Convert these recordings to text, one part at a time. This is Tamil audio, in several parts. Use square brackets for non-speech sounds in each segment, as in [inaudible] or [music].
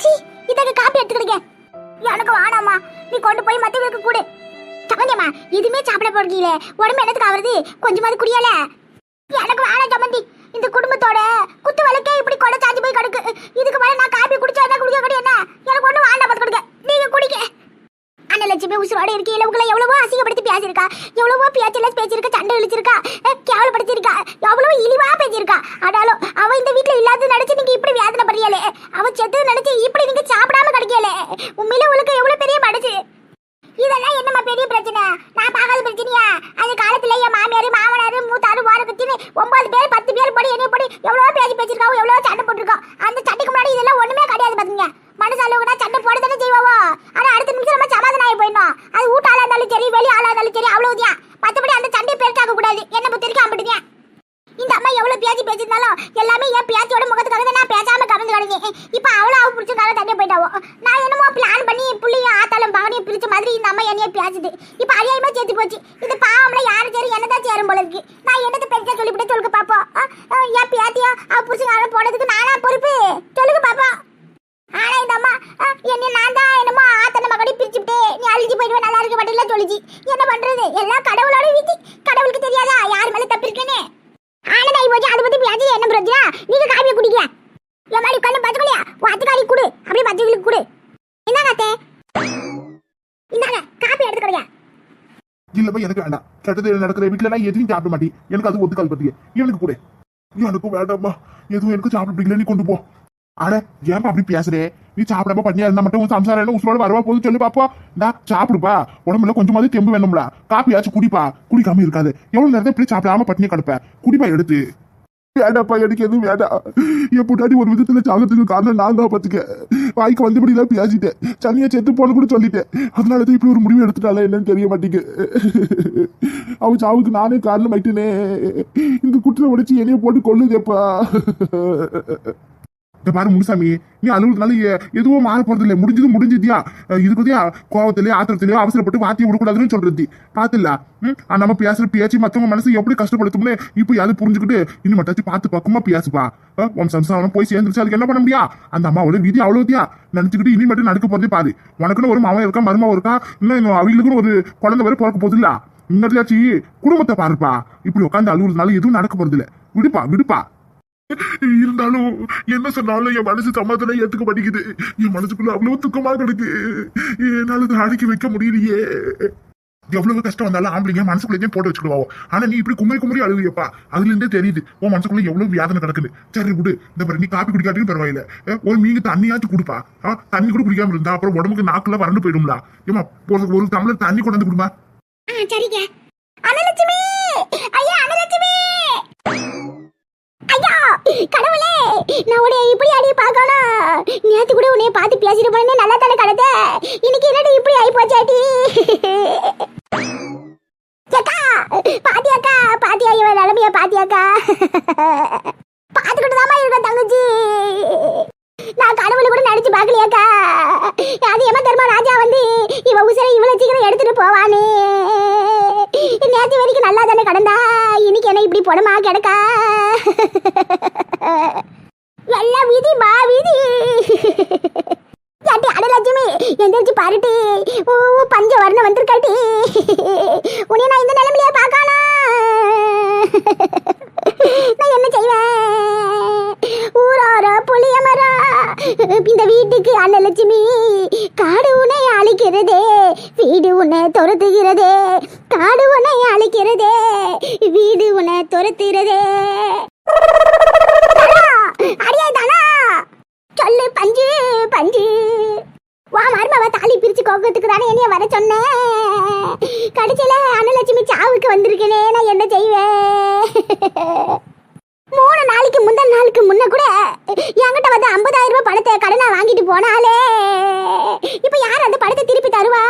அண்ணாச்சி இதாக காப்பி எடுத்துக்கிடுங்க. எனக்கு வாடாமா நீ கொண்டு போய் மத்தவங்களுக்கு கூடு. சமந்தியம்மா எதுவுமே சாப்பிட போறீங்களே? உடம்பு என்னத்துக்கு ஆவறது? கொஞ்சமாவது குடியல. எனக்கு வேணாம் சமந்தி இந்த குடும்பத்தோட குத்து வழக்கே இப்படி கொலை சாஞ்சு போய் கிடக்கு. இதுக்கு மேலே நான் காப்பி குடிச்சா என்ன குடிக்க கடி என்ன? எனக்கு ஒன்றும் வேண்டாம் பார்த்து கொடுங்க. நீங்க குடிக்க அண்ணலட்சுமி உசுரோட இருக்கு இளவுகளை எவ்வளவோ அசிங்கப்படுத்தி பேசியிருக்கா. எவ்வளவோ பேச்செல்லாம் பேசியிருக்கா சண்டை இழிச்சிருக்கா கேவலப்படுத்திருக்கா எவ்வளவோ இழிவா பேசியிருக்கா. ஆனாலும் அவ இந்த வீட்ல இல்லாத நினைச்சு நீங்க இப்படி வேதனை பண்றியாலே அவ செத்து நினைச்சு இப்படி நீங்க சாப்பிடாம கிடைக்கல உண்மையில உங்களுக்கு எவ்வளவு பெரிய படுச்சு இதெல்லாம் என்னம்மா பெரிய பிரச்சனை? நான் பார்க்காத பிரச்சனையா? அது காலத்துல என் மாமியார் மாமனார் மூத்தாரு வாரக்கத்தின்னு ஒன்பது பேர் பத்து பேர் படி என்ன படி எவ்வளவோ பேசி பேசிருக்காவோ எவ்வளவோ சண்டை போட்டிருக்கோம் அந்த சண்டைக்கு முன்னாடி இதெல்லாம் ஒண்ணுமே கிடையாது பாத்துங்க மனசு அளவுனா சண்டை போட தானே செய்வாவோ ஆனா அடுத்த நிமிஷம் நம்ம சமாதானம் ஆகி போயிடணும் அது வீட்டு ஆளா இருந்தாலும் சரி வெளி ஆளா இருந்தாலும் சரி அவ்வளவுதான் மத்தபடி அந்த சண்டையை பெருக்காக்க கூடாது என்ன புத்திரிக்கா அம்பிட்டுங்க இந்த அம்மா எவ்வளவு பேச்சு பேசியிருந்தாலும் எல்லாமே என் பேச்சோட முகத்துக்காக தான் நான் பேசாம கலந்து கிடந்தேன் இப்ப அவளும் அவ பிடிச்சதுனால தனியா போயிட்டாவோ நான் என்னமோ பிளான் பண்ணி புள்ளையும் ஆத்தாலும் பவனையும் பிரிச்ச மாதிரி அம்மா என்னைய பேசுது இப்ப அநியாயமா சேர்த்து போச்சு இது பாவம்ல யாரு சேரும் என்னதான் சேரும் போல இருக்கு நான் என்னத்த பெருசா சொல்லிவிட்டு சொல்லுங்க பாப்போம் ஆ, ஆ, என் பேத்தியோ அவ புடிச்சுக்காரன் போனதுக்கு நானா பொறுப்பு சொல்லுங்க பாப்போம் ஆனா இந்த அம்மா ஆ, என்னை நான் தான் என்னமோ ஆத்தன மகடி பிரிச்சுட்டு நீ அழிஞ்சு போயிடுவேன் நல்லா இருக்க மாட்டேன் சொல்லிச்சு என்ன பண்றது எல்லாம் கடவுளோட விதி கடவுளுக்கு தெரியாதா யார் மேல தப்பு இருக்குன்னு ஆனதாய் போச்சு அதை பத்தி பேசி என்ன பிரச்சனை நீங்க காப்பியை குடிக்கல என் மாதிரி கண்ணு பச்சைக்கலையா அத்துக்காரி கொடு அப்படியே பச்சைகளுக்கு கொடு என்னங்க அத்தே இந்தாங்க காப்பி எடுத்துக்கலையா இல்லப்பா எனக்கு வேண்டாம். கெட்டது நடக்கிற வீட்டுல நான் எதுவும் சாப்பிட மாட்டேன். எனக்கு அது ஒத்துக்காது பத்தியே. எனக்கு கூட. எனக்கும் வேண்டாம்மா. எதுவும் எனக்கு சாப்பிட பிடிக்கல. நீ கொண்டு போ. அட ஏன்பா அப்படி பேசுறே? நீ சாப்பிடாம பண்ணியா இருந்தா மட்டும் உன் சம்சாரம் என்ன உசுரோட வரவா போது சொல்லு பாப்பா. இந்தா சாப்பிடுப்பா. உடம்புல கொஞ்சமாவது தெம்பு வேணும்ல காப்பியாச்சும் குடிப்பா. குடிக்காம இருக்காது. எவ்வளவு நேரத்தை இப்படி சாப்பிடாம பட்டினி கிடப்ப? குடிப்பா எடுத்து. வேண்டாப்பா எனக்கு எதுவும் வேண்டாம். என் பொண்டாடி ஒரு விதத்துல சாகத்துக்கு காரணம் நான் தான் பாத்துக்க வாய்க்கு வந்தபடி எல்லாம் பேசிட்டேன். சனியா செத்து போன கூட சொல்லிட்டேன். அதனால தான் இப்படி ஒரு முடிவு எடுத்துட்டால என்னன்னு தெரிய மாட்டேங்க அவ சாவுக்கு நானே காரணம் ஆயிட்டேனே இந்த குட்டில உடைச்சு என்னைய போட்டு கொல்லுதேப்பா. இந்த பாரு முனுசாமி. நீ அலுவலகத்தினால எதுவும் மாற போறது இல்லை முடிஞ்சது முடிஞ்சதியா? இதுக்குதியா கோவத்திலேயே ஆத்திரத்திலேயோ அவசரப்பட்டு வாத்தியை விடக்கூடாதுன்னு சொல்றது. பாத்துல நம்ம பேசுற பேச்சு மத்தவங்க மனசு எப்படி கஷ்டப்படுத்தும்னு இப்போ யாரும் புரிஞ்சுக்கிட்டு? இன்னும் மட்டாச்சும் பார்த்து பக்கமா பேசுப்பா. உன் சம்சாரம் போய் சேர்ந்துருச்சு. அதுக்கு என்ன பண்ண முடியா? அந்த அம்மாவோட விதி அவ்வளவுதியா நினைச்சுக்கிட்டு இனி மட்டும் நடக்க போறதே பாரு. உனக்குன்னு ஒரு மாவன் இருக்கா மருமா இருக்கா? இன்னும் அவங்களுக்குன்னு ஒரு குழந்தை வரை பிறக்க போதில்ல இல்ல குடும்பத்தை பாருப்பா. இப்படி உட்காந்து அழுகுறதுனால எதுவும் நடக்க போறது இல்லை விடுப்பா விடுப்பா. இருந்தாலும் என்ன சொன்னாலும் என் மனசு சமாதானம் ஏத்துக்க மாட்டேங்குது. என் மனசுக்குள்ள அவ்வளவு துக்கமா கிடக்கு. என்னால இதை அடக்கி வைக்க முடியலையே. எவ்வளவு கஷ்டம் வந்தாலும் ஆம்பளைங்க மனசுக்குள்ளேயே போட்டு வச்சுக்கிடுவாங்க ஆனா நீ இப்படி குமரி குமரி அழுவியப்பா. அதுல இருந்தே தெரியுது உன் மனசுக்குள்ள எவ்வளவு வியாதனை கிடக்குது சரி விடு. இந்த மாதிரி நீ காப்பி குடிக்காட்டியும் பரவாயில்ல. ஒரு நீங்க தண்ணியாச்சும் குடுப்பா. ஆ, தண்ணி கூட குடிக்காம இருந்தா அப்புறம் உடம்புக்கு நாக்குல வறண்டு போயிடும்லா. ஏமா ஒரு ஒரு தண்ணி கொண்டு வந்து கொடுமா. சரிங்க. அனலட்சுமி! ஐயா அனலட்சுமி! ஐயா கடவுளே நான் உடைய இப்படி அடி பார்க்கணும் நேத்து கூட உன்னை பார்த்து பேசிட்டு போனே நல்லா தானே கடத்த இன்னைக்கு என்னடி இப்படி ஆகி போச்சாடி அக்கா பாத்தியாக்கா பாத்தியா இவன் நிலமைய பாத்தியாக்கா? பார்த்துக்கிட்டு தாமா இருக்கேன் தங்கச்சி. நான் கடவுள் கூட நடிச்சு பார்க்கலையாக்கா. அது ஏமா தெரியுமா ராஜா வந்து இவ உசரை இவ்வளவு சீக்கிரம் எடுத்துட்டு போவானே? நேற்று வரைக்கும் நல்லா தானே கடந்தா? இன்னைக்கு என்ன இப்படி போனமா கிடக்கா? எல்லாம் விதி மா விதி. ஏட்டி அடலட்சுமி எந்திரிச்சு பாருட்டி ஓ பஞ்ச வர்ணம் வந்திருக்காட்டி உனிய நான் இந்த நிலைமையிலே பார்க்கணும் நான் என்ன செய்வேன்? ஊரார புளிய இந்த வீட்டுக்கு அன்னலட்சுமி காடு உன்னை அழிக்கிறதே வீடு உன்னை துரத்துகிறதே காடு உன்னை அழிக்கிறதே வீடு உன்னை துரத்துகிறதே தானா, அடியே தானா சொல்லு பஞ்சு பஞ்சு வா மருமவ கோக்கத்துக்கு தானே என்னைய வர சொன்னேன் கடைசியில அன்னலட்சுமி சாவுக்கு வந்திருக்கேனே நான் என்ன செய்வேன்? மூணு நாளைக்கு முந்தின நாளுக்கு முன்ன கூட என்கிட்ட வந்து ஐம்பதாயிரம் ரூபாய் பணத்தை கடனா வாங்கிட்டு போனாலே இப்ப யார் அந்த பணத்தை திருப்பி தருவா?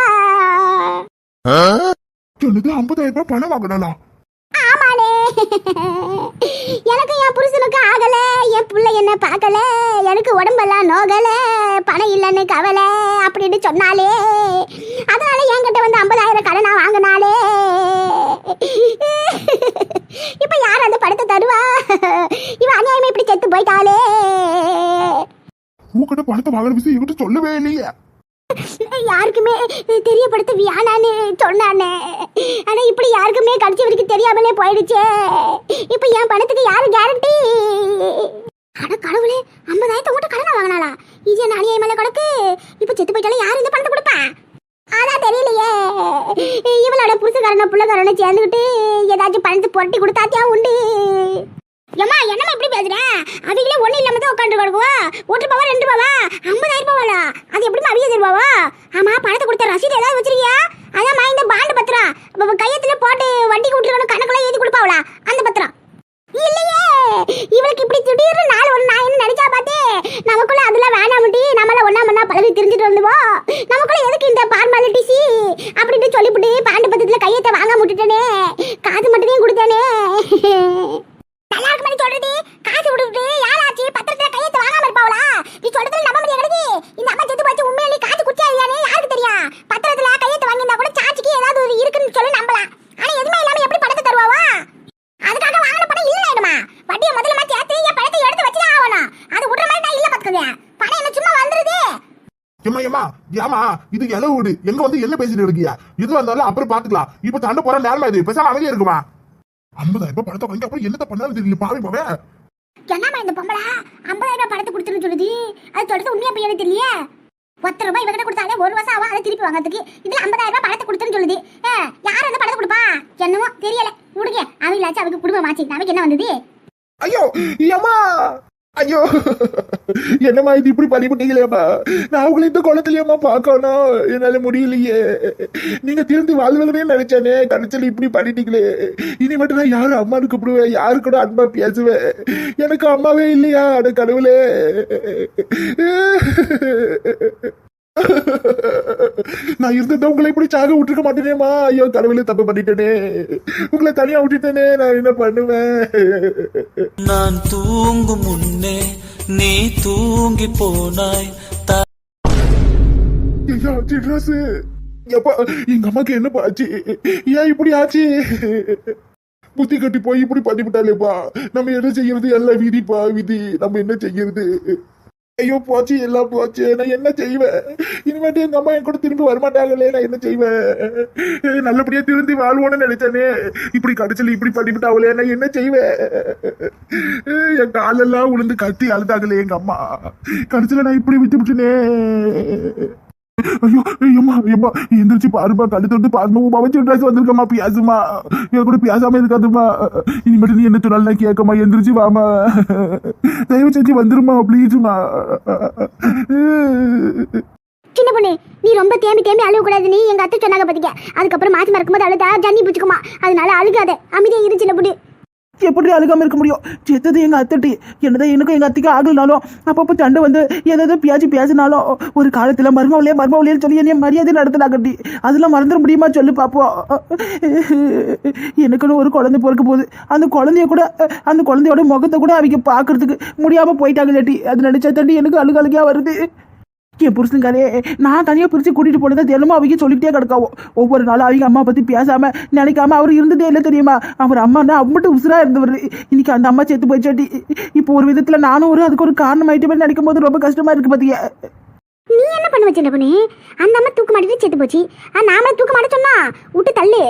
என்னது ஐம்பதாயிரம் ரூபாய் பணம் வாங்கினாலாம் ஆமாடே எனக்கு என் புருஷனுக்கு ஆகல என் புள்ள என்ன பார்க்கல எனக்கு உடம்பெல்லாம் நோகல பணம் இல்லைன்னு கவலை அப்படின்னு சொன்னாலே அதனால என்கிட்ட வந்து ஐம்பதாயிரம் கடனா வாங்கினாலே. இப்ப யார் அந்த படத்தை தருவா? இவ அநியாயமா இப்படி செத்து போயிட்டாலே. உங்ககிட்ட பணத்தை வாங்குற விஷயம் என்கிட்ட சொல்லவே இல்லையே. யாருக்குமே தெரியப்படுத்த வியானான்னு சொன்னானே. ஆனா இப்படி யாருக்குமே கடைசி வரைக்கும் தெரியாமலே போயிடுச்சே. இப்போ என் பணத்துக்கு யாரு கேரண்டி அட கடவுளே ஐம்பதாயிரத்தை கூட கடனை வாங்கினாளா? இது என்ன அநியாயமான கிடக்கு இப்போ செத்து போயிட்டாலும் யார் இந்த பணத்தை கொடுப்பா? அதான் தெரியலையே. இவளோட புருஷக்காரன புள்ளக்காரன சேர்ந்துக்கிட்டு ஏதாச்சும் பணத்தை புரட்டி கொடுத்தாத்தியா உண்டு? ஏம்மா என்னமா இப்படி பேசுற? அதுக்குள்ளே ஒண்ணு இல்லாம தான் உட்காந்து கிடக்குவா? ஒரு ரூபாவா ரெண்டு ரூபாவா ஐம்பதாயிரம் ரூபாவா அது எப்படிமா அவிய தருவாவா? ஆமா பணத்தை கொடுத்த ரசீது ஏதாவது வச்சிருக்கியா? அதாம்மா இந்த பாண்டு பத்திரம். கையத்துல போட்டு வட்டி கொடுத்துருக்கணும் கணக்கெல்லாம் எழுதி கொடுப்பாவளா? அந்த பத்திரம். இல்லையே இவளுக்கு இப்படி திடீர்னு நாள் ஒரு நான் என்ன நினைச்சா பாத்தே? நமக்குள்ள அதெல்லாம் வேணாமட்டி நம்மள ஒன்னா ஒன்னா பழகி தெரிஞ்சுட்டு வந்துவோம் நமக்குள்ள எதுக்கு இந்த ஃபார்மாலிட்டிஸ் அப்படின்னு சொல்லிவிட்டு பாண்டு பத்திரத்துல கையத்தை வாங்க முட்டுட்டேனே காது மட்டுமே கொடுத்தானே [laughs] நல்லா இருக்கு மாதிரி சொல்றது விட்டுட்டு விட்டுட்டு யாராச்சு பத்திரத்துல கையெழுத்து வாங்காம இருப்பாவளா? நீ சொல்றதுல நம்ப முடியாது கிடக்கு இந்த அம்மா செத்து போச்சு நீ காசு குச்சா இல்லையானே? யாருக்கு தெரியும்? பத்திரத்துல கையெழுத்து வாங்கியிருந்தா கூட சாட்சிக்கு ஏதாவது ஒரு இருக்குன்னு சொல்லி நம்பலாம். ஆனா எதுவுமே இல்லாம எப்படி பணத்தை தருவாவா? அதுக்காக வாங்கின பணம் இல்லை ஆயிடுமா வட்டியை முதல்ல சேர்த்து என் பணத்தை எடுத்து வச்சுதான் ஆகணும். அது விடுற மாதிரி நான் இல்ல பாத்துக்கங்க பணம் என்ன சும்மா வந்துருது? ஏமா ஏமா ஏமா இது இல வீடு. எங்க வந்து என்ன பேசிட்டு இருக்கியா இது வந்தாலும் அப்புறம் பாத்துக்கலாம் இப்ப தண்டை போற நேரம் இது? பேசாம அமைதியா இருக்குமா? ஐம்பதாயிரம் ரூபாய் பணத்தை வாங்கி அப்புறம் என்னத்த பண்ணாலும் தெரியல. பாவி பாவே. என்னம்மா இந்த பொம்பளை? ஐம்பதாயிரம் ரூபாய் பணத்தை கொடுத்துன்னு சொல்லுது. அது சொல்றது உண்மையா பையனு தெரியல பத்து ரூபாய் இவகிட்ட கொடுத்தாலே ஒரு வருஷம் ஆகும் அதை திருப்பி வாங்கறதுக்கு. இதுல ஐம்பதாயிரம் ரூபாய் பணத்தை கொடுத்துன்னு சொல்லுது. ஆ, யார் அந்த பணத்தை கொடுப்பா? என்னமோ தெரியல. விடுங்க அவங்களாச்சும் அவங்க குடும்பமாச்சு நமக்கு என்ன வந்தது? ஐயோ ஏமா ஐயோ என்னம்மா இது இப்படி பண்ணிவிட்டீங்களேம்மா நான் உங்களை இந்த குளத்துலயேம்மா பார்க்கணும். என்னால முடியலையே. நீங்க திருந்தி வாழ்வதே நினைச்சேனே. கடைசியில் இப்படி பண்ணிட்டீங்களே. இனி மட்டும் நான் யாரும் அம்மானு கூப்பிடுவேன்? யாரு கூட அன்பா பேசுவேன்? எனக்கு அம்மாவே இல்லையா? அட கடவுளே. [laughs] நான் இருந்ததை உங்களை இப்படி சாக விட்டுருக்க மாட்டேனேம்மா. ஐயோ கடவுளே தப்பு பண்ணிட்டேனே. உங்களை தனியா விட்டுட்டேனே நான் என்ன பண்ணுவேன்? நான் தூங்கும் முன்னே நீ தூங்கி போனாய். ஐயா எப்பா எங்க அம்மாக்கு என்னப்பா ஆச்சு? ஏன் இப்படி ஆச்சு? புத்தி கட்டி போய் இப்படி பண்ணிவிட்டாலேப்பா நம்ம என்ன செய்யறது? எல்லாம் விதிப்பா விதி. நம்ம என்ன செய்யறது? ஐயோ போச்சு எல்லாம் போச்சு. நான் என்ன செய்வேன்? இனிமேட்டு எங்க அம்மா என் கூட திரும்பி வரமாட்டாங்களே நான் என்ன செய்வேன்? நல்லபடியா திருந்தி வாழ்வோன்னு நினைச்சேனே. இப்படி கடைசியில் இப்படி பண்ணிவிட்டாங்களே நான் என்ன செய்வேன்? என் காலெல்லாம் உளுந்து கத்தி அழுதாங்களே எங்க அம்மா. கடைசியில் நான் இப்படி விட்டு விட்டுனே ஐயோ ஏம்மா ஏம்மா எந்திரிச்சு பாருமா கண்ணு தொட்டு பாருமா உமா வச்சு ட்ரெஸ் வந்திருக்கம்மா பியாசுமா என் கூட பியாசாம இருக்காதுமா இனிமேட்டு நீ என்ன சொன்னாலும் கேட்கமா எந்திரிச்சு வாமா தயவு செஞ்சு வந்துருமா ப்ளீஸ்மா சின்ன பொண்ணு நீ ரொம்ப தேம்பி தேம்பி அழுக கூடாது நீ எங்க அத்தை சொன்னாங்க பாத்தீங்க. அதுக்கப்புறம் மாத்தி மறக்கும்போது அழுதா ஜன்னி பிடிச்சுக்குமா. அதனால அழுகாத அமைதியா இரு சின்ன பொண்ணு. எப்படி அழுகாமல் இருக்க முடியும்? செத்தது எங்கள் அத்தட்டி. என்னதான் எனக்கும் எங்கள் அத்தைக்கு ஆகலனாலும் அப்பப்போ சண்டை வந்து ஏதாவது பியாச்சு பேசினாலும் ஒரு காலத்தில் மருமவளையே மருமவளையே சொல்லி என்னைய மரியாதை நடத்தினாங்கட்டி. அதெல்லாம் மறந்துட முடியுமா சொல்லு பார்ப்போம் எனக்குன்னு ஒரு குழந்தை பிறக்க போகுது. அந்த குழந்தைய கூட அந்த குழந்தையோட முகத்தை கூட அவங்க பார்க்கறதுக்கு முடியாமல் போயிட்டாங்க இல்லாட்டி அது நினச்சா தண்டி எனக்கு அழுக வருது. என் புருஷனுக்காரே நான் தனியாக பிரித்து கூட்டிகிட்டு போனதை தினமும் அவங்க சொல்லிக்கிட்டே கிடக்காவோ. ஒவ்வொரு நாளும் அவங்க அம்மா பற்றி பேசாமல் நினைக்காம அவர் இருந்ததே இல்லை தெரியுமா? அவர் அம்மானா அம்மட்டு உசுராக இருந்தவர். இன்னைக்கு அந்த அம்மா செத்து போயிச்சாட்டி இப்போ ஒரு விதத்தில் நானும் ஒரு அதுக்கு ஒரு காரணம் ஆயிட்டு நினைக்கும் போது ரொம்ப கஷ்டமாக இருக்கு பார்த்தியா நீ என்ன பண்ணுவ சின்ன பொண்ணு? அந்த அம்மா தூக்க மாட்டிட்டு செத்து போச்சு. நாமளே தூக்க மாட்ட சொன்னா விட்டு தள்ளு.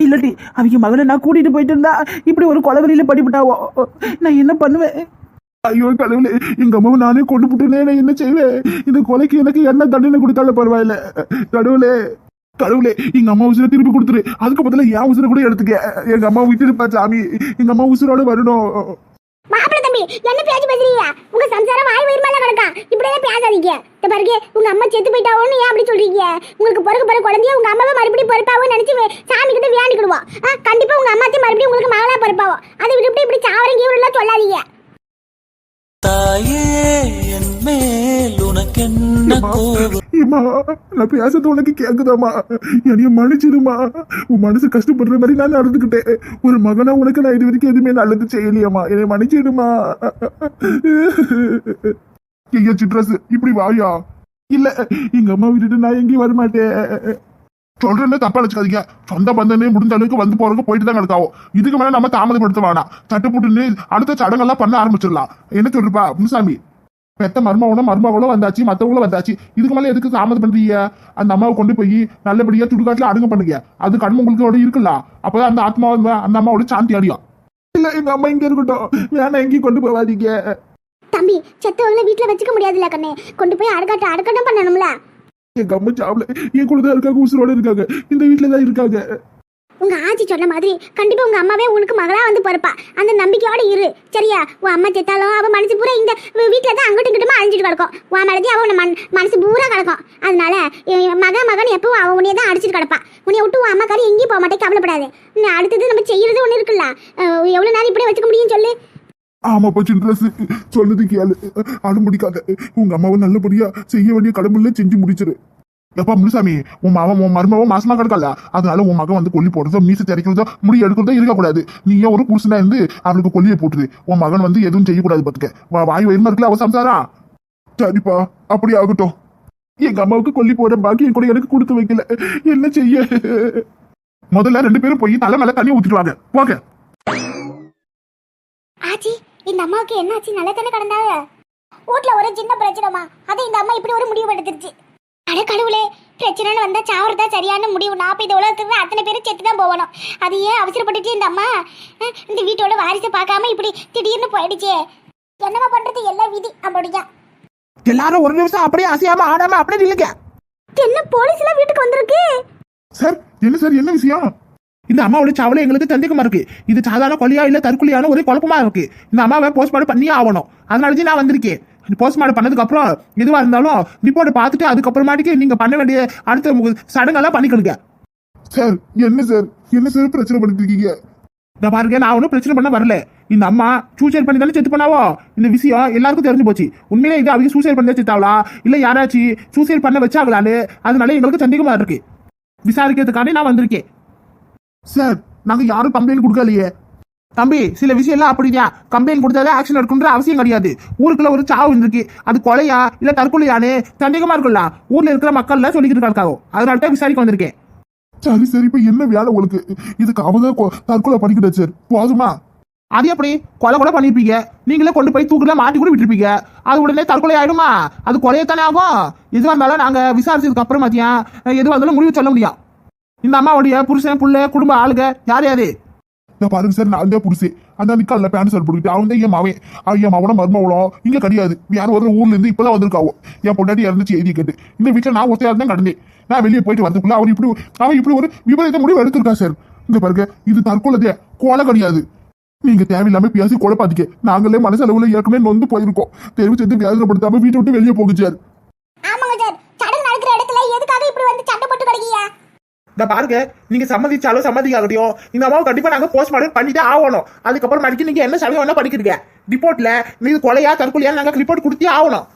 இல்லாட்டி அவங்க மகனை நான் கூட்டிகிட்டு போயிட்டு இருந்தா இப்படி ஒரு கொலவரியில் படிப்பட்டாவோ நான் என்ன பண்ணுவேன்? ஐயோ கடவுளே எங்க அம்மாவை நானே கொண்டு விட்டுனே நான் என்ன செய்வேன்? இந்த கொலைக்கு எனக்கு என்ன தண்டனை கொடுத்தாலும் பரவாயில்ல. கடவுளே கடவுளே எங்க அம்மா உசுரை திருப்பி கொடுத்துரு. அதுக்கு பதிலா என் உசுரை கூட எடுத்துக்க. எங்க அம்மா விட்டுருப்பா சாமி. எங்க அம்மா உசுரோட வரணும். மாப்பிள்ள தம்பி என்ன பேச்சு பேசுறீங்க? உங்க சம்சாரம் வாய் வயிறு மேல கிடக்கா. இப்படியே பேசாதீங்க. இந்த பாருங்க உங்க அம்மா செத்து போயிட்டாவோன்னு ஏன் அப்படி சொல்றீங்க? உங்களுக்கு பிறகு பிறகு குழந்தைய உங்க அம்மாவை மறுபடியும் பிறப்பாவோன்னு நினைச்சு வே- சாமி கிட்ட வியாண்டிக்கிடுவோம் ஆ, கண்டிப்பா உங்க அம்மாத்தையும் மறுபடியும் உங்களுக்கு மகளா பிறப்பாவோ. அதை விட்டு இப்படி சாவரம் கீவரெல்லாம் சொல்லாதீங்க. தாயே என் மேல் உனக்கென்ன கோபம்? ஏம்மா நான் பேசுறது உனக்கு கேக்குதாம்மா? என்னைய மன்னிச்சிடுமா உன் மனசு கஷ்டப்படுற மாதிரி நான் நடந்துக்கிட்டேன். ஒரு மகனா உனக்கு நான் இது வரைக்கும் எதுவுமே நல்லது செய்யலையம்மா. என்னை மன்னிச்சிடுமா ஐயா சிட்ரஸ் இப்படி வாயா? இல்ல எங்க அம்மா விட்டுட்டு நான் எங்கேயும் வர மாட்டேன் சொல்றேன்னு தப்பா வச்சுக்காதீங்க சொந்த பந்தனே முடிஞ்ச அளவுக்கு வந்து போறதுக்கு போயிட்டு தான் கிடக்காவும் இதுக்கு மேல நம்ம தாமதப்படுத்த வேணாம். தட்டு போட்டுன்னு அடுத்த சடங்கெல்லாம் பண்ண ஆரம்பிச்சிடலாம். என்ன சொல்றப்பா முனுசாமி? பெத்த மருமகனும் மருமகளும் வந்தாச்சு மற்றவங்களும் வந்தாச்சு. இதுக்கு மேலே எதுக்கு தாமதம் பண்றீங்க அந்த அம்மாவை கொண்டு போய் நல்லபடியா துடுக்காட்டில் அடங்க பண்ணுங்க. அது கடமை உங்களுக்கு இருக்குல்ல. அப்பதான் அந்த ஆத்மா அந்த அம்மாவோட சாந்தி அடையும். இல்ல எங்க அம்மா இங்க இருக்கட்டும். வேணா எங்கேயும் கொண்டு போவாதீங்க தம்பி செத்தவங்களை வீட்டுல வச்சுக்க முடியாதுல்ல கண்ணே. கொண்டு போய் அடக்காட்ட அடக்கட்டும் பண்ணணும்ல. என் அம்மா சாவல என் கூட தான் இருக்காங்க உசுரோட இருக்காங்க. இந்த வீட்டுல தான் இருக்காங்க. உங்க ஆச்சி சொன்ன மாதிரி கண்டிப்பா உங்க அம்மாவே உனக்கு மகளா வந்து பிறப்பா. அந்த நம்பிக்கையோட இரு. சரியா? உன் அம்மா செத்தாலும் அவ மனசு பூரா இந்த வீட்டுல தான் அங்கிட்டும் இங்கிட்டுமா அழிஞ்சிட்டு கிடக்கும். உன் மேலதி அவன் மன் மனசு பூரா கிடக்கும் அதனால மக மகன் எப்பவும் அவன் உன்னைய தான் அடிச்சிட்டு கிடப்பா. உன்னைய விட்டு உன் அம்மாக்காரி எங்கேயும் போக மாட்டே கவலைப்படாது. அடுத்தது நம்ம செய்யறது ஒண்ணு இருக்குல்ல? எவ்வளவு நேரம் இப்படியே வச்சுக்க முடியும்னு சொல்லு. ஆமாப்பா சின்ரஸ் சொன்னது கேளு. அடம் முடிக்காத உங்க அம்மாவை நல்லபடியா செய்ய வேண்டிய கடமையில செஞ்சு முடிச்சிரு. எப்பா முனுசாமி உன் மாவன் உன் மருமவன் மாசமா கிடக்கல அதனால உன் மகன் வந்து கொல்லி போடுறதோ மீச தெரிக்கிறதோ முடி எடுக்கிறதோ இருக்கக்கூடாது. நீ ஏன் ஒரு புருஷனா இருந்து அவளுக்கு கொல்லியை போட்டுது உன் மகன் வந்து எதுவும் செய்யக்கூடாது பாத்துக்க. வா வாய் வயிறுமா இருக்கல அவ சம்சாரா? சரிப்பா அப்படி ஆகட்டும். எங்க அம்மாவுக்கு கொல்லி போற பாக்கியம் கூட எனக்கு கொடுத்து வைக்கல. என்ன செய்ய? முதல்ல ரெண்டு பேரும் போய் தலை மேல தண்ணி ஊத்திட்டு வாங்க. போங்க ஆச்சி இந்த அம்மாவுக்கு என்ன ஆச்சு நல்லா தானே கடந்தாங்க வீட்ல ஒரு சின்ன பிரச்சனைமா அதை இந்த அம்மா இப்படி ஒரு முடிவு எடுத்துருச்சு அட கடவுளே பிரச்சனைன்னு வந்தா சாவறதா சரியான முடிவு. நான் இப்ப இந்த உலகத்துக்கு அத்தனை பேரும் செத்து தான் போகணும். அது ஏன் அவசரப்பட்டுச்சு இந்த அம்மா? இந்த வீட்டோட வாரிசை பார்க்காம இப்படி திடீர்னு போயிடுச்சே. என்னமா பண்றது? எல்லாம் விதி அப்படியா எல்லாரும் ஒரு நிமிஷம் அப்படியே அசையாம ஆடாம அப்படியே நில்லுங்க. என்ன போலீஸ் எல்லாம் வீட்டுக்கு வந்திருக்கு? சார் என்ன சார்? என்ன விஷயம்? இந்த அம்மாவோட சாவல எங்களுக்கு சந்தேகமா இருக்கு? இது சாதாரண கொலையா இல்ல தற்கொலையான ஒரே குழப்பமா இருக்கு. இந்த அம்மாவை போஸ்ட்மார்ட்டம் பண்ணியே ஆகணும். அதனாலதான் நான் வந்திருக்கேன். போஸ்ட்மார்ட்டம் பண்ணதுக்கு அப்புறம் எதுவா இருந்தாலும் ரிப்போர்ட் பார்த்துட்டு அதுக்கப்புறமாட்டிக்கு நீங்க பண்ண வேண்டிய அடுத்த சடங்கெல்லாம் பண்ணிக்கணுங்க. சார் என்ன சார்? என்ன சார் பிரச்சனை பண்ணிட்டு இருக்கீங்க? இந்த பாருங்க நான் ஒன்றும் பிரச்சனை பண்ண வரல. இந்த அம்மா சூசைட் பண்ணி தானே செத்து பண்ணாவோ இந்த விஷயம் எல்லாருக்கும் தெரிஞ்சு போச்சு. உண்மையிலே இது அவங்க சூசைட் பண்ணி செத்தாவளா? இல்ல யாராச்சும் சூசைட் பண்ண வச்சாங்களான்னு அதனால எங்களுக்கு சந்தேகமா இருக்கு. விசாரிக்கிறதுக்காண்டி நான் வந்திருக்கேன். சார் நாங்க யாரும் கம்ப்ளைண்ட் கொடுக்கலையே. தம்பி சில விஷயம் எல்லாம் அப்படிதான் கம்ப்ளைண்ட் கொடுத்தாலே ஆக்ஷன் எடுக்கணுன்ற அவசியம் கிடையாது. ஊருக்குள்ள ஒரு சாவு இருக்கு அது கொலையா இல்ல தற்கொலையான்னு சந்தேகமா இருக்குல்ல ஊர்ல இருக்கிற மக்கள்ல சொல்லிக்கிட்டு இருக்காங்க. அதனால தான் விசாரிக்க வந்திருக்கேன். சரி சரி இப்ப என்ன வேலை உங்களுக்கு? இதுக்கு அவங்க கொ- தற்கொலை பண்ணிக்கிட்ட சார் போதுமா? அது எப்படி? கொலை கூட பண்ணிருப்பீங்க. நீங்களே கொண்டு போய் தூக்குல மாட்டி கூட விட்டுருப்பீங்க. அது உடனே தற்கொலை ஆயிடுமா? அது கொலையத்தானே ஆகும்? எதுவாக இருந்தாலும் நாங்க விசாரிச்சதுக்கு அப்புறம் மத்தியம் எதுவாக இருந்தாலும் முடிவு சொல்ல முடியும். இந்த அம்மாவுடைய புருஷன் புள்ள குடும்ப ஆளுங்க யார் யாரு? இந்த பாருங்க சார் நான் தான் புடிச்சு அந்த நிக்கல்ல பேண்ட் சார் போட்டுக்கிட்டு அவன் தான் என் மாவே. அவன் என் மவனும் மருமவளும் இங்க கிடையாது. யாரும் ஒரு ஊர்ல இருந்து இப்பதான் வந்திருக்காவோ? என் பொண்டாட்டி இறந்துச்சு எழுதி கேட்டு. இந்த வீட்டுல நான் ஒருத்தையா தான் கடந்தேன். நான் வெளியே போயிட்டு வந்தக்குள்ள அவன் இப்படி அவன் இப்படி ஒரு விபரீத முடிவு எடுத்திருக்கா சார் இந்த பாருங்க இது தற்கொலை கொலை கிடையாது. நீங்க தேவையில்லாம பேசி குழப்பாதீங்க நாங்களே மனசளவுல ஏற்கனவே நொந்து போயிருக்கோம். தெரிவிச்சு வேதனைப்படுத்தாம வீட்டை விட்டு வெளியே போகுச்சார் சார் ஆமாங்க சார் சடங்கு நடக்கிற இடத்துல எதுக்காக இப்படி வந்து சண்டை போட்டு கிடைக்கியா இந்த பாருங்க நீங்க சம்மதிச்சாலும் சம்மதிக்காகட்டியும் இந்த அம்மாவை கண்டிப்பா நாங்க போஸ்ட்மார்டம் பண்ணிட்டு ஆகணும். அதுக்கப்புறம் மறுபடியும் நீங்க என்ன சமயம் வேணா படிக்கிறீங்க ரிப்போர்ட்ல நீங்க கொலையா தற்கொலையா நாங்க ரிப்போர்ட் கொடுத்தே ஆகணும்.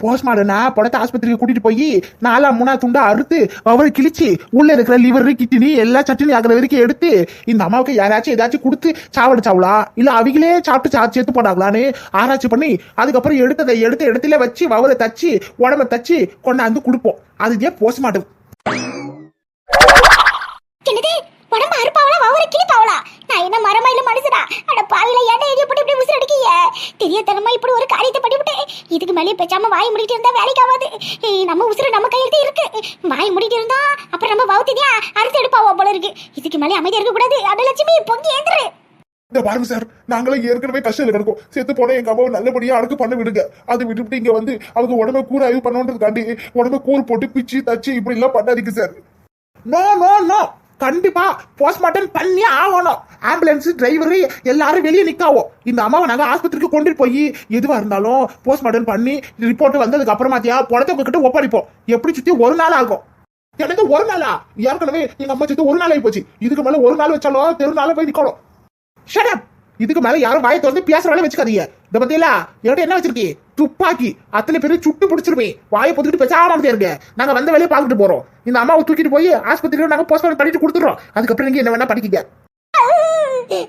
போஸ்ட்மார்டனா போஸ்ட் படத்தை ஆஸ்பத்திரிக்கு கூட்டிட்டு போய் நாலா மூணா துண்டா அறுத்து அவரை கிழிச்சு உள்ள இருக்கிற லிவர் கிட்னி எல்லா சட்டினி ஆகிற வரைக்கும் எடுத்து இந்த அம்மாவுக்கு யாராச்சும் ஏதாச்சும் கொடுத்து சாவடிச்சாவளா இல்ல அவங்களே சாப்பிட்டு சா சேர்த்து போனாங்களான்னு ஆராய்ச்சி பண்ணி அதுக்கப்புறம் எடுத்ததை எடுத்த இடத்துல வச்சு வவரை தச்சு உடம்ப தச்சு கொண்டாந்து கொடுப்போம். அதுதான் போஸ்ட்மார்டம் உடம்பு அறுப்பாவளா வவர கிளிப்பாவளா நான் என்ன மரமா இல்ல மனுஷனா? அட பாவில ஏன் எரிய போட்டு இப்படி உசுர் அடிக்கீங்க தெரியத்தனமா இப்படி ஒரு காரியத்தை பண்ணிவிட்டேன் இதுக்கு மேலே பேச்சாம வாய் முடிக்கிட்டு இருந்தா வேலைக்கு ஆகாது ஏய், நம்ம உசுறு நம்ம கையில தான் இருக்கு. வாய் முடிக்கிட்டு இருந்தா அப்புறம் நம்ம வவுத்தியா அறுத்து எடுப்பாவோ போல இருக்கு. இதுக்கு மேலே அமைதியா இருக்க கூடாது. அடலட்சுமி பொங்கி ஏந்துரு. இந்த பாருங்க சார் நாங்களும் ஏற்கனவே கஷ்டத்தில் கிடக்கும் செத்து போனால் எங்கள் அம்மாவை நல்லபடியாக அடக்கு பண்ண விடுங்க. அது விட்டுவிட்டு இங்கே வந்து அவங்க உடம்பை கூற ஆய்வு பண்ணணுன்றதுக்காண்டி உடம்பை கூறு போட்டு பிச்சு தச்சு இப்படிலாம் பண்ணாதீங்க சார். நோ நோ நோ கண்டிப்பா போஸ்ட்மார்ட்டம் பண்ணி ஆகணும். ஆம்புலன்ஸ் டிரைவர் எல்லாரும் வெளியே நிக்காவோ? இந்த அம்மாவை நாங்க ஆஸ்பத்திரிக்கு கொண்டுட்டு போய் எதுவா இருந்தாலும் போஸ்ட்மார்ட்டம் பண்ணி ரிப்போர்ட் வந்ததுக்கு அப்புறமாத்தியா படத்தை உங்ககிட்ட ஒப்படைப்போம். எப்படி சுத்தி ஒரு நாள் ஆகும். எனக்கு ஒரு நாளா? ஏற்கனவே எங்க அம்மா சுத்தி ஒரு நாள் ஆகி போச்சு. இதுக்கு மேல ஒரு நாள் வச்சாலும் தெரு நாள் போய் நிக்கணும். ஷடப் இதுக்கு மேல யாரும் வாயை திறந்து பேசுற வேலை வச்சுக்காதீங்க. இந்த பத்தியலா என்கிட்ட என்ன வச்சிருக்கீ? துப்பாக்கி. அத்தனை பேரும் சுட்டு பிடிச்சிருப்பேன் வாயை பொத்துக்கிட்டு பேசாம இருங்க. நாங்க வந்த வேலையை பார்த்துட்டு போறோம். இந்த அம்மாவை தூக்கிட்டு போய் ஆஸ்பத்திரியில நாங்க போஸ்ட்மார்ட்டம் பண்ணிட்டு கொடுத்துறோம் அதுக்கப்புறம் நீங்க என்ன வேணா படிக்கீங்க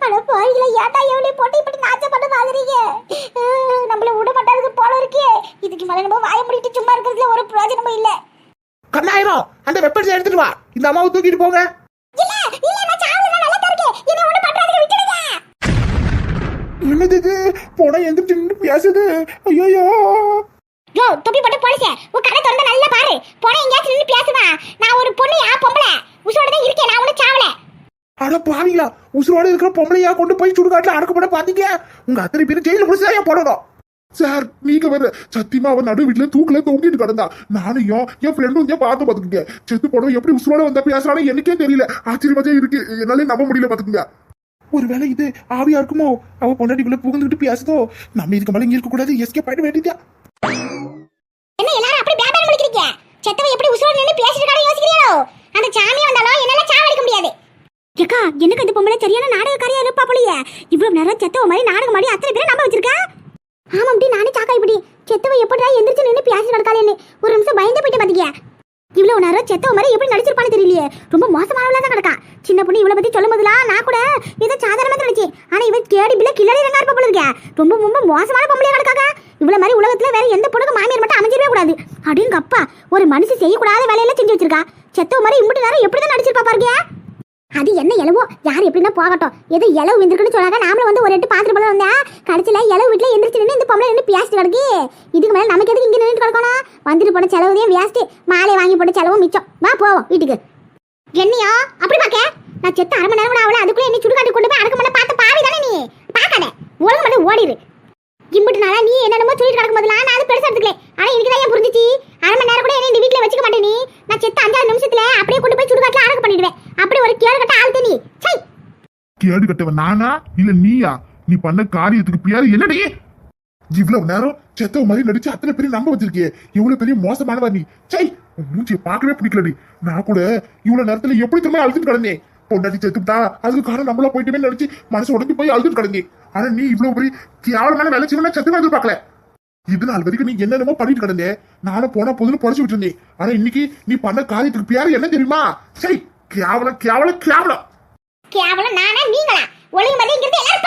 அட ஏன்டா எவ்வளவு போட்டு இப்படி நாச்ச பண்ண பாக்குறீங்க நம்மள விட மாட்டாருக்கு போல இருக்கே. இதுக்கு மேல நம்ம வாய முடிட்டு சும்மா இருக்கிறதுல ஒரு பிரயோஜனமும் இல்ல. கண்ணாயிரம். அந்த வெப்பன்ஸ் எடுத்துட்டு வா. இந்த அம்மாவை தூக்கிட்டு போங்க இல்ல இல்ல நான் சாவுல நல்லா தான் இருக்கேன் என்ன ஒண்ணு பண்றாதீங்க விட்டுடுங்க என்னது இது? போனா எந்திரிச்சு நின்னு பேசுது. ஐயோ யோ தொப்பி போட்டு போலீஸே உன் கடை திறந்து நல்லா பாரு. போன எங்கேயாச்சும் நின்று பேசுவா நான் ஒரு பொண்ணு யா பொம்பளை. உசோட தான் இருக்கேன் நான் ஒன்றும் சாவல. அட பாவிங்களா உசுரோட இருக்கிற பொம்பளையா கொண்டு போய் சுடுகாட்டுல அடக்கப்பட பாத்தீங்க? உங்க அத்தனை பேரும் ஜெயில புடிச்சுதான் போடணும்? சார் நீங்க வேற சத்தியமா அவன் நடு வீட்டுல தூக்குல தொங்கிட்டு கிடந்தா. நானும் என் ஃப்ரெண்டும் இங்க பார்த்து பாத்துக்கங்க. செத்து போனவன் எப்படி உசுரோட வந்தா பேசுறானு எனக்கே தெரியல. ஆச்சரியமா இருக்கு. என்னாலே நம்ப முடியல பாத்துக்கங்க. ஒருவேளை இது ஆவியா இருக்குமோ? அவ பொண்டாட்டிக்குள்ள புகுந்துகிட்டு பேசுதோ? நம்ம இதுக்கு மேல இங்க இருக்க கூடாது. எஸ்கேப் ஆயிட வேண்டியதா என்ன எல்லாரும் அப்படி பேபாரம் முடிக்கிறீங்க செத்தவ எப்படி உசுரோட நின்று பேசிட்டு கடை யோசிக்கிறீங்களோ? அந்த சாமி வந்தாலும் என்னால சாவடிக்க முடியாது. ஏக்கா எனக்கு இந்த பொம்பளை சரியான நாடகக்காரியா இருப்பா போலியே. இவ்வளவு நேரம் செத்தவ மாதிரி நாடகம் மாதிரி அத்தனை பேரை நம்ப வச்சிருக்கா? அப்படி நானே சாக்கா இப்படி செத்தவ எப்படிடா எந்திரிச்சு நின்று பேசிட்டு நடக்காளேன்னு. ஒரு நிமிஷம் பயந்து போயிட்டு பாத்தீங்க இவ்வளவு நேரம் செத்தவ மாதிரி எப்படி நடிச்சிருப்பான்னு தெரியலையே. ரொம்ப மோசமானவளா தான் கிடக்கா சின்ன பொண்ணு இவளை பத்தி சொல்லும் போதுலாம் நான் கூட ஏதோ சாதாரணமா தான் நினைச்சேன் ஆனா இவன் கேடி பிள்ளை கிள்ளடி ரங்கா இருப்ப போல இருக்கே? ரொம்ப ரொம்ப மோசமான பொம்பளையா கிடக்காக்கா. இவ்வளவு மாதிரி உலகத்துல வேற எந்த பொண்ணுக்கு மாமியார் மட்டும் அமைஞ்சிடவே கூடாது. அப்படிங்க அப்பா ஒரு மனுஷன் செய்யக்கூடாத வேலையெல்லாம் செஞ்சு வச்சிருக்கா. செத்தவ மாதிரி இம்புட்டு நேரம் எப்படிதான் நடிச்சிருப்பா பாருங்க. அது என்ன இலவோ யார் எப்படின்னா போகட்டும். ஏதோ இலவு விந்திருக்குன்னு சொன்னாங்க நாமளும் வந்து ஒரு எட்டு பாத்திரம் போல வந்தா கடைசியில இலவு வீட்டில் எந்திரிச்சு நின்று இந்த பொம்பளை நின்று பேசிட்டு கிடக்கு. இதுக்கு மேல நமக்கு எதுக்கு இங்கே நின்று கிடக்கணும்? வந்துட்டு போன செலவுதையும் வேஸ்ட் மாலை வாங்கி போட்ட செலவும் மிச்சம். வா போவோம் வீட்டுக்கு. என்னையா? அப்படி பாக்க நான் செத்து அரை மணி நேரம் கூட ஆகல. அதுக்குள்ளே என்ன சுடுகாட்டு கொண்டு போய் அடக்க பண்ண பார்த்து பாவி தானே நீ? பார்க்காத. உலகம் மட்டும் ஓடிடு இம்பிட்டு நாளா நீ என்னென்னமோ சொல்லிட்டு கிடக்கும் போதுலாம் நான் அது பெருசாக எடுத்துக்கல. ஆனால் எனக்கு தான் ஏன் புரிஞ்சிச்சு? அரை மணி நேரம் கூட என்ன இந்த வீட்டுல வச்சுக்க மாட்டேன் நீ. நான் செத்து அஞ்சாறு நிமிஷத்துல அப்படியே கொண்டு போய் சுடுகாட்டில் அடக்க பண்ணிடுவேன். அப்படி ஒரு கேடு கட்ட ஆள் நீ. சை. கேடு கட்டவன் நானா? இல்ல நீயா? நீ பண்ண காரியத்துக்கு பேரு என்னடி? இவ்வளவு நேரம் செத்தவ மாதிரி நடிச்சு அத்தனை பேரும் நம்ப வச்சிருக்கே இவ்வளவு பெரிய மோசமானவா நீ? சை உன் பார்க்கவே பிடிக்கலடி. நான் கூட இவ்வளவு நேரத்துல எப்படி திரும்ப அழுதுட்டு கிடந்தேன்? பொண்டாட்டி செத்துட்டா அதுக்கு காரணம் நம்மளா போயிட்டுமே நினைச்சு மனசு உடஞ்சு போய் அழுதுட்டு கிடந்தேன். ஆனா நீ இவ்வளவு பெரிய கேவலமான வேலை செய்யணும் செத்து பார்க்கல. இது நாள் வரைக்கும் நீ என்னென்னமோ பண்ணிட்டு கிடந்தே. நானும் போனா போதுன்னு பொழைச்சு விட்டு ஆனா இன்னைக்கு நீ பண்ண காரியத்துக்கு பேரு என்ன தெரியுமா? சரி கேவலம் கேவலம் கேவலம். கேவலம் நானா நீங்களா? ஒழுங்கு மதிய இங்கிருந்து எல்லாரும்